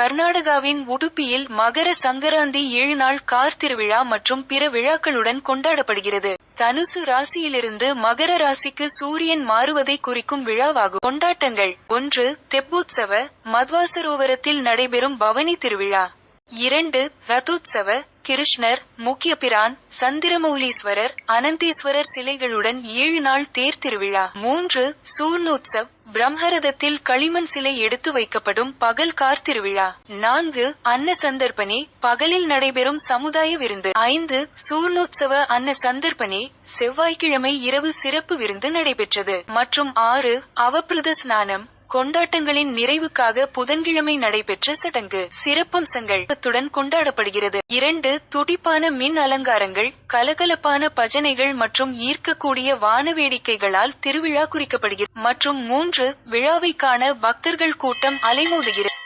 கர்நாடகாவின் உடுப்பியில் மகர சங்கராந்தி ஏழு நாள் கார் திருவிழா மற்றும் பிற விழாக்களுடன் கொண்டாடப்படுகிறது. தனுசு ராசியிலிருந்து மகர ராசிக்கு சூரியன் மாறுவதை குறிக்கும் விழாவாகும். கொண்டாட்டங்கள். ஒன்று தெப்போத்சவ மத்வாசரோவரத்தில் நடைபெறும் பவனி திருவிழா. இரண்டு ரதோத்சவ கிருஷ்ணர் முக்கிய பிரான் சந்திரமௌலீஸ்வரர் அனந்தீஸ்வரர் சிலைகளுடன் ஏழு நாள் தேர் திருவிழா. மூன்று சூர்ணோத்சவ் பிரம்மரதத்தில் களிமண் சிலை எடுத்து வைக்கப்படும் பகல் கார் திருவிழா. நான்கு அன்ன சந்தர்ப்பனே பகலில் நடைபெறும் சமுதாய விருந்து. ஐந்து சூர்ணோத்சவ அன்ன சந்தர்ப்பனே செவ்வாய்க்கிழமை இரவு சிறப்பு விருந்து நடைபெற்றது. மற்றும் ஆறு அவபிரத ஸ்நானம் கொண்டாட்டங்களின் நிறைவுக்காக புதன்கிழமை நடைபெற்ற சடங்கு. சிறப்பம்சங்கள் கொண்டாடப்படுகிறது. இரண்டு துடிப்பான மின் அலங்காரங்கள் கலகலப்பான பஜனைகள் மற்றும் ஈர்க்கக்கூடிய வான வேடிக்கைகளால் திருவிழா குறிக்கப்படுகிறது. மற்றும் மூன்று விழாவை காண பக்தர்கள் கூட்டம் அலைமோதுகிறது.